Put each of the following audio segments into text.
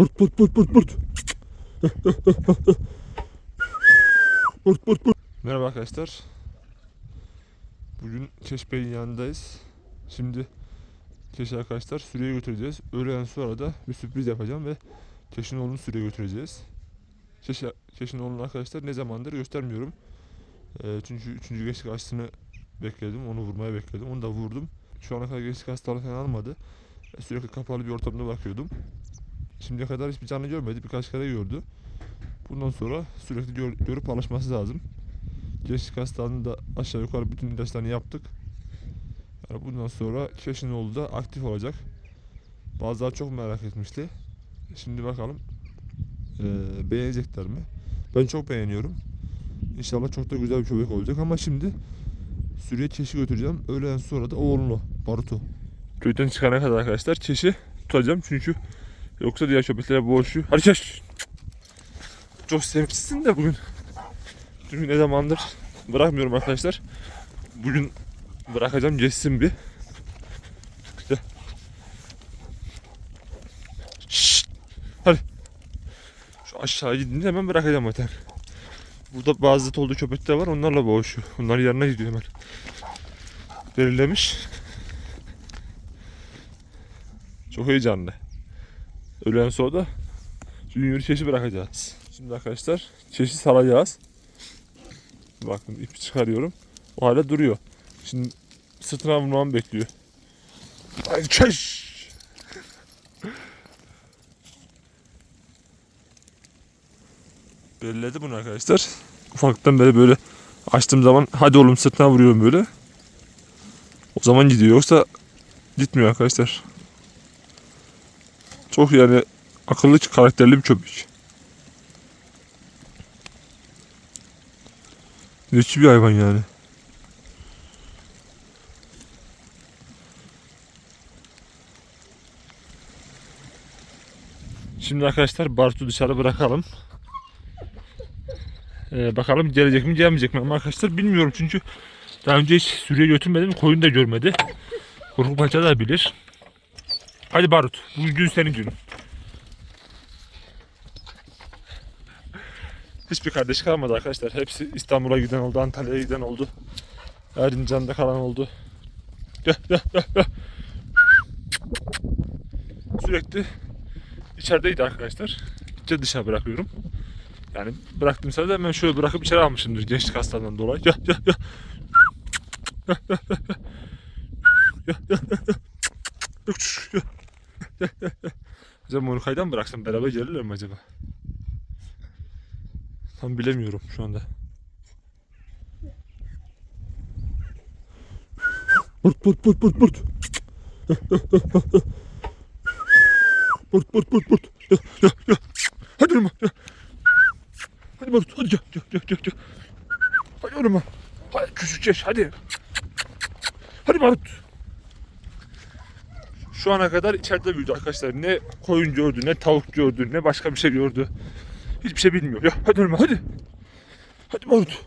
Pırt pırt pırt pırt pırt. Pırt pırt pırt. Merhaba arkadaşlar. Bugün Keş Bey'in yanındayız. Şimdi Keş'i arkadaşlar Suriye'ye götüreceğiz. Öğleden sonra da bir sürpriz yapacağım ve Keş'in oğlunu Suriye'ye götüreceğiz. Keş, Keş'in oğlunu arkadaşlar ne zamandır göstermiyorum. Ee, çünkü üçüncü gençlik aşısını bekledim. Onu vurmaya bekledim. Onu da vurdum. Şu ana kadar gençlik hastalığı falan almadı. E, Sürekli kapalı bir ortamda bakıyordum. Şimdiye kadar hiçbir canlı görmedi. Birkaç kere gördü. Bundan sonra sürekli gör- görüp alışması lazım. Gençlik hastalığını da aşağı yukarı bütün ilaçlarını yaptık. Yani bundan sonra Keşin oğlu da aktif olacak. Bazıları çok merak etmişti. Şimdi bakalım eee, beğenecekler mi? Ben çok beğeniyorum. İnşallah çok da güzel bir köpek olacak ama şimdi Suriye Keş'i götüreceğim. Öğleden sonra da oğlunu Barut'u. Köyden çıkana kadar arkadaşlar Keş'i tutacağım çünkü yoksa diğer köpeklere boğuşuyor. Hadi Keş! Çok sevimsizsin de bugün. Çünkü ne zamandır bırakmıyorum arkadaşlar. Bugün bırakacağım geçsin bir. Hadi. Şu aşağı gidince hemen bırakacağım zaten. Burada bazı zıt olduğu köpekler var onlarla boğuşuyor. Onların yanına gidiyor hemen. Belirlemiş. Çok heyecanlı. Öğleden sonra da Junior çeşi bırakacağız. Şimdi arkadaşlar çeşi salacağız. Bakın ipi çıkarıyorum. O hala duruyor. Şimdi sırtına vurmamı bekliyor. Hadi çeş! Belledi bunu arkadaşlar. Ufaktan beri böyle açtığım zaman hadi oğlum sırtına vuruyorum böyle. O zaman gidiyor. Yoksa gitmiyor arkadaşlar. Çok yani akıllı karakterli bir köpek. Zeki bir hayvan yani. Şimdi arkadaşlar Bartu dışarı bırakalım. Ee, bakalım gelecek mi gelmeyecek mi ama arkadaşlar bilmiyorum çünkü daha önce hiç sürüye götürmedim koyun da görmedi. Korkmaca da bilir. Hadi Barut bugün gün senin günün. Hiçbir kardeş kalmadı arkadaşlar. Hepsi İstanbul'a giden oldu, Antalya'ya giden oldu. Erzincan'da kalan oldu. Sürekli içerideydi arkadaşlar. İçeri dışarı bırakıyorum. Yani bıraktım sırada hemen şöyle bırakıp içeri almışımdır gençlik hastalığından dolayı. Acaba onu kaydan mı bıraksam beraber gelirler mi acaba? Tam bilemiyorum şu anda. Pırt pırt. Pırt pırt pırt pırt. Gel gel gel. Hadi oğlum. Hadi Barut hadi gel gel gel. gel. Hadi oğlum. Hadi küçük yaş hadi. Hadi Barut. Şu ana kadar içeride büyüdü arkadaşlar. Ne koyun gördü, ne tavuk gördü, ne başka bir şey gördü. Hiçbir şey bilmiyor. Ya hadi ölme hadi. Hadi Barut.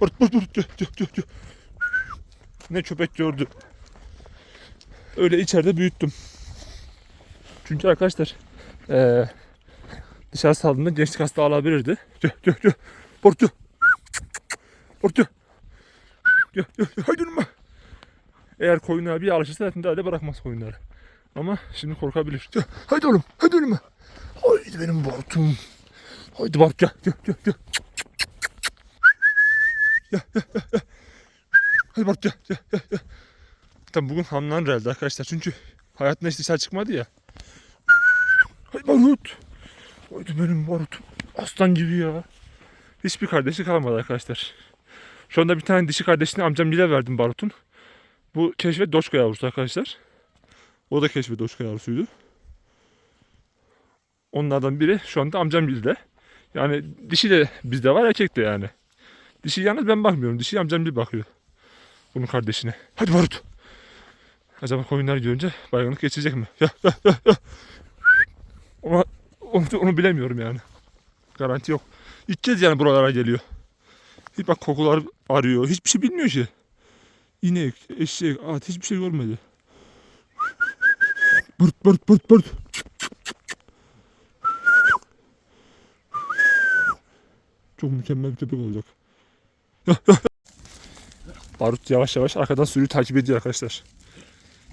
Barut Barut Barut gel gel gel. gel. Ne köpek gördü. Öyle içeride büyüttüm. Çünkü arkadaşlar eee dışarı saldığında gençlik hasta alabilirdi. Gel gel gel. Barut gel. Barut gel. Gel gel. Haydi. Eğer koyunlara bir alışırsa zaten daha da bırakmaz koyunları. Ama şimdi korkabilir. Haydi oğlum, haydi önüme. Haydi benim Bart'um. Haydi Bart gel, gel, gel, gel. Hadi Bart gel, gel, gel, gel. Bugün hamlan herhalde arkadaşlar çünkü hayatında hiç dışarı çıkmadı ya. Haydi Barut. Haydi benim Barut'um. Aslan gibi ya. Hiçbir kardeşi kalmadı arkadaşlar. Şu anda bir tane dişi kardeşini amcam bile verdim Barut'un. Bu keşfe Doşka yavrusu arkadaşlar. O da keşfe Doşka yavrusuydu. Onlardan biri şu anda amcam bilde. Yani dişi de bizde var erkek de yani. Dişi yalnız ben bakmıyorum. Dişi amcam bir bakıyor. Bunun kardeşine. Hadi Barut. Acaba koyunlar görünce baygınlık geçecek mi? Ya, ya, ya, ya. Ona, onu, onu bilemiyorum yani. Garanti yok. İlk kez yani buralara geliyor. Hiç bak kokular arıyor. Hiçbir şey bilmiyor ki. İnek, eşek, at hiçbir şey görmedi. Bırt bırt bırt bırt. Çok mükemmel bir köpek olacak. Barut yavaş yavaş arkadan sürüyü takip ediyor arkadaşlar.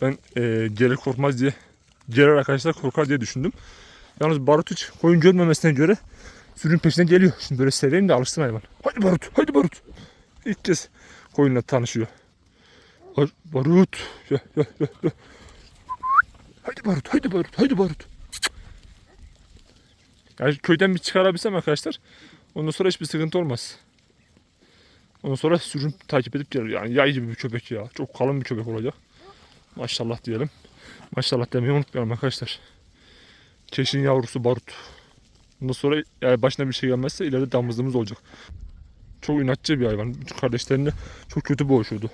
Ben eee gelir korkmaz diye gelir arkadaşlar korkar diye düşündüm. Yalnız Barut hiç koyun görmemesine göre sürünün peşinden geliyor. Şimdi böyle seveyim de alışsın hayvan. Hadi Barut, hadi Barut. İlk kez koyunla tanışıyor. Bar- Barut. Ya, ya, ya, ya. Haydi Barut, haydi Barut, haydi Barut. Yani köyden bir çıkarabilsem arkadaşlar ondan sonra hiçbir sıkıntı olmaz. Ondan sonra sürüm takip edip gelir. Yani yay gibi bir köpek ya. Çok kalın bir köpek olacak. Maşallah diyelim. Maşallah demeyi unutmayalım arkadaşlar. Keşin yavrusu Barut. Bundan sonra yani başına bir şey gelmezse ileride damızlığımız olacak. Çok inatçı bir hayvan. Bütün kardeşlerine çok kötü boğuşuyordu.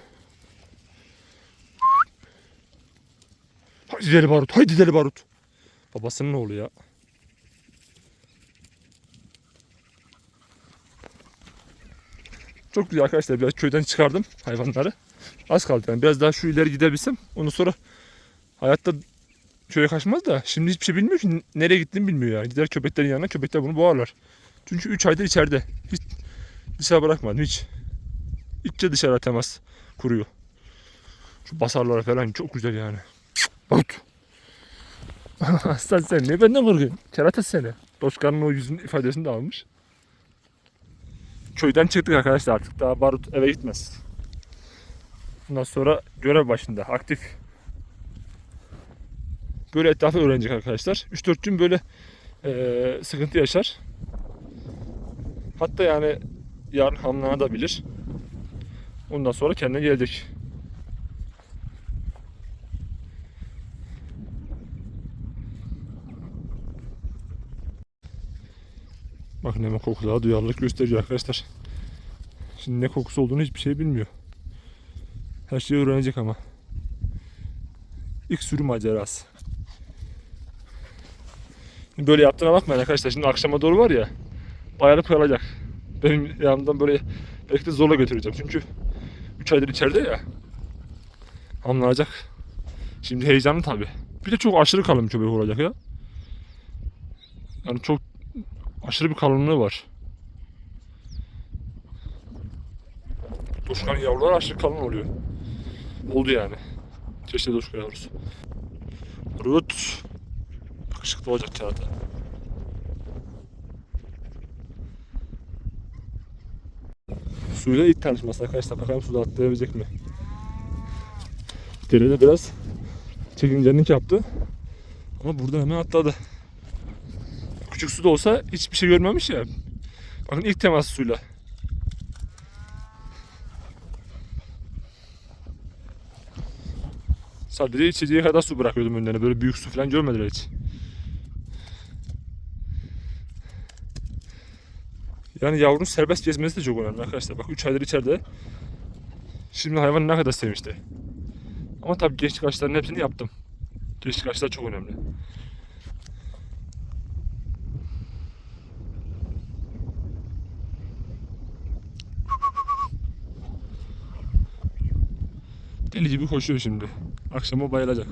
Haydi deli Barut, haydi deli Barut. Babasının oğlu ya. Çok güzel arkadaşlar. Biraz köyden çıkardım hayvanları. Az kaldı yani. Biraz daha şu ileri gidebilsem ondan sonra hayatta köye kaçmaz da şimdi hiçbir şey bilmiyor ki nereye gittiğini bilmiyor yani. Gider köpeklerin yanına köpekler bunu boğarlar. Çünkü 3 aydır içeride. Hiç dışarı bırakmadım hiç. İççe dışarı temas kuruyor. Şu basarlara falan çok güzel yani. Barut. Aslan sen ne benden korkuyorsun? Kerata seni. Doşkan'ın o yüzünün ifadesini de almış. Köyden çıktık arkadaşlar artık daha Barut eve gitmez. Bundan sonra görev başında aktif. Böyle etrafı öğrenecek arkadaşlar. 3-4 gün böyle eee, sıkıntı yaşar. Hatta yani yarın hamlanabilir. Ondan sonra kendine gelecek. Bakın hemen kokulara duyarlılık gösteriyor arkadaşlar. Şimdi ne kokusu olduğunu hiçbir şey bilmiyor. Her şeyi öğrenecek ama. İlk sürü macerası. Böyle yaptığına bakmayın arkadaşlar. Şimdi akşama doğru var ya. Bayağı kalacak. Benim yanımdan böyle belki de zorla götüreceğim. Çünkü 3 aydır içeride ya. Hamlanacak. Şimdi heyecanlı tabi. Bir de çok aşırı kalın bir köpek olacak ya. Yani çok aşırı bir kalınlığı var. Doşkan yavrular aşırı kalın oluyor. Oldu yani. Çeşitli doşka yavrusu. Rut. Yakışıklı olacak kağıda. Suyla ilk tanışması arkadaşlar. Bakalım suda atlayabilecek mi? Derede biraz çekingenlik yaptı. Ama buradan hemen atladı. Küçük su da olsa hiçbir şey görmemiş ya. Bakın ilk temas suyla. Sadece içeceği kadar su bırakıyordum önlerine. Böyle büyük su falan görmediler hiç. Yani yavrunun serbest gezmesi de çok önemli arkadaşlar. Bak 3 aydır içeride. Şimdi hayvan ne kadar sevmişti. Ama tabii gençlik aşılarının hepsini yaptım. Gençlik aşılar çok önemli. Deli gibi koşuyor şimdi. Akşama bayılacak.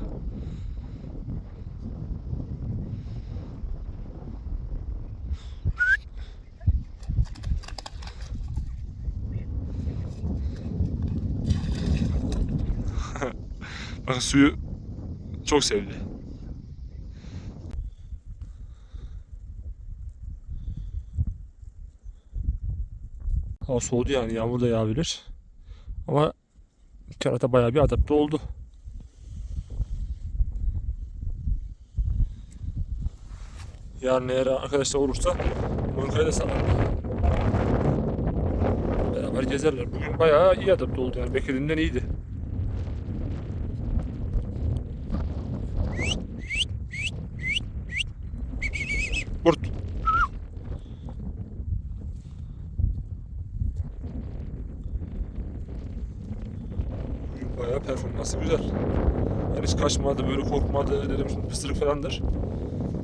Bakın suyu çok sevdi. Hava soğudu yani yağmur da yağabilir. Ama Kerata bayağı bir adapte oldu. Yarın eğer arkadaşlar olursa Monika'ya da salarım. Beraber gezerler. Bugün bayağı iyi adapte oldu yani beklediğimden iyiydi. korkmadı dedim şimdi pısırık falandır.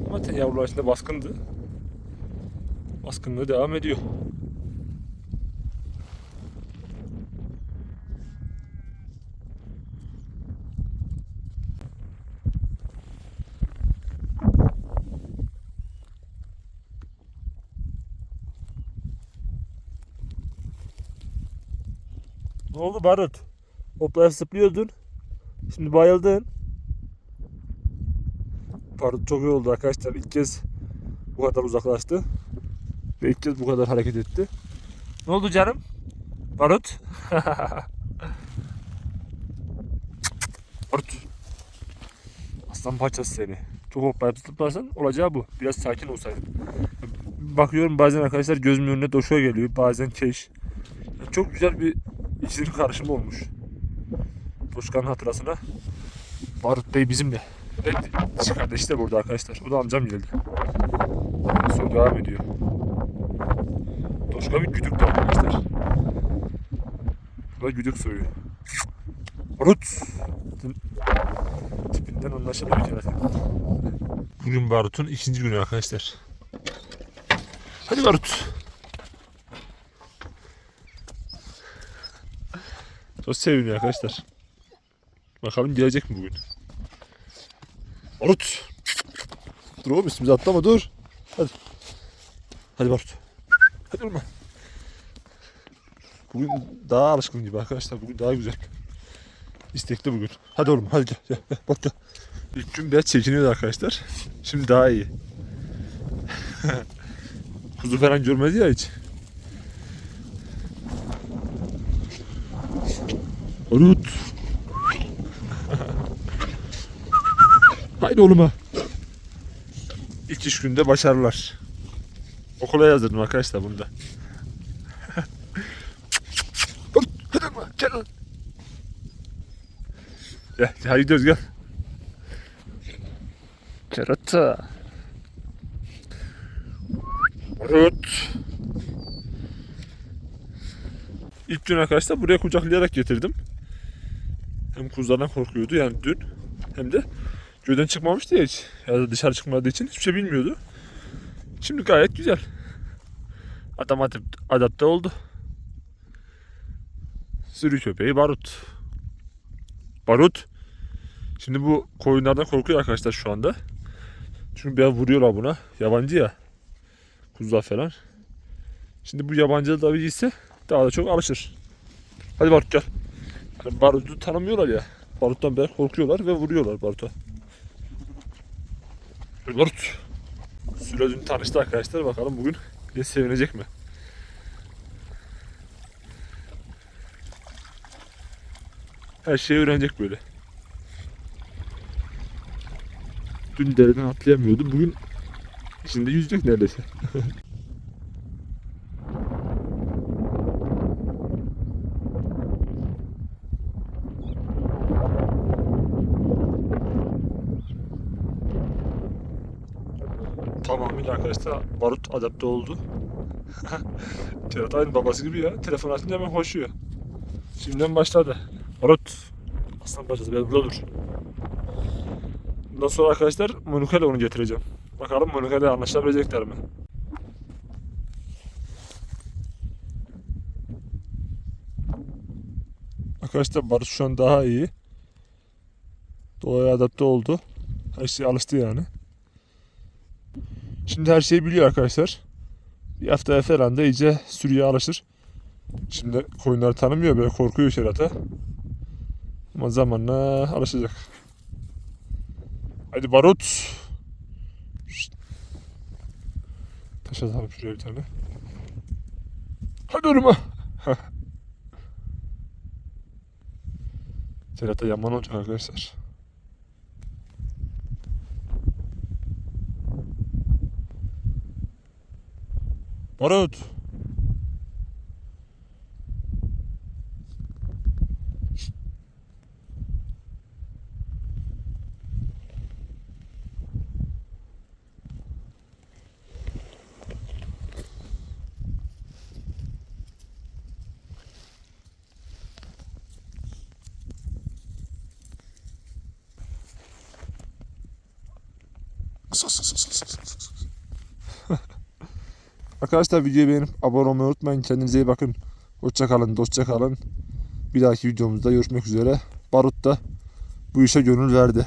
Ama yavrular içinde baskındı. Baskınlığı devam ediyor. Ne oldu Barut? Hoplayıp zıplıyordun. Şimdi bayıldın. Barut çok iyi oldu arkadaşlar. İlk kez bu kadar uzaklaştı. Ve ilk kez bu kadar hareket etti. Ne oldu canım? Barut? Barut. Aslan parçası seni. Çok hoplayıp zıplarsan olacağı bu. Biraz sakin olsaydın. Bakıyorum bazen arkadaşlar gözümün önüne doşuğa geliyor. Bazen keş. Yani çok güzel bir ikili karışımı olmuş. Doşkanın hatırasına. Barut Bey bizimle. Ve kardeşi de burada arkadaşlar. O da amcam geldi. Soru devam ediyor. Doşka bir güdük de arkadaşlar. Bu da güdük soyu. Barut. Tipinden anlaşılıyor zaten. Bugün Barut'un ikinci günü arkadaşlar. Hadi Barut. Çok seviniyor arkadaşlar. Bakalım gelecek mi bugün? Barut. Dur oğlum üstümüze atlama dur. Hadi. Hadi Barut. Hadi olma. Bugün daha alışkın gibi arkadaşlar. Bugün daha güzel. İstekli bugün. Hadi oğlum hadi gel. gel, gel. Bak gel. İlk gün biraz çekiniyordu arkadaşlar. Şimdi daha iyi. Kuzu falan görmedi ya hiç. Barut. Haydi oğluma. İlk iş günde başarılar. Okula yazdırdım arkadaşlar bunu da. Gel hadi gidiyoruz gel. Kerata. Barut. İlk gün arkadaşlar buraya kucaklayarak getirdim. Hem kuzulardan korkuyordu yani dün hem de köyden çıkmamıştı ya hiç. Ya da dışarı çıkmadığı için hiçbir şey bilmiyordu. Şimdi gayet güzel. Adam adap- adapte oldu. Sürü köpeği Barut. Barut. Şimdi bu koyunlardan korkuyor arkadaşlar şu anda. Çünkü biraz vuruyorlar buna. Yabancı ya. Kuzular falan. Şimdi bu yabancı da bilgisi daha da çok alışır. Hadi Barut gel. Yani Barut'u tanımıyorlar ya. Barut'tan biraz korkuyorlar ve vuruyorlar Barut'a. Barut. Süre dün tanıştı arkadaşlar. Bakalım bugün bir sevinecek mi? Her şeyi öğrenecek böyle. Dün dereden atlayamıyordu. Bugün içinde yüzecek neredeyse. Tamamıyla arkadaşlar Barut adapte oldu. Terat aynı babası gibi ya. Telefon açınca hemen koşuyor. Şimdiden başladı. Barut. Aslan parçası biraz burada dur. Bundan sonra arkadaşlar Monika ile onu getireceğim. Bakalım Monika ile anlaşabilecekler mi? Arkadaşlar Barut şu an daha iyi. Doğaya adapte oldu. Her şey alıştı yani. Şimdi her şeyi biliyor arkadaşlar. Bir haftaya falan da iyice sürüye alışır. Şimdi koyunları tanımıyor böyle korkuyor şerata. Ama zamanla alışacak. Hadi barut. Taş atalım şuraya bir tane. Hadi ha. Serhat'a yaman olacak arkadaşlar. Barut. Arkadaşlar videoyu beğenip abone olmayı unutmayın. Kendinize iyi bakın. Hoşça kalın, dostça kalın. Bir dahaki videomuzda görüşmek üzere. Barut da bu işe gönül verdi.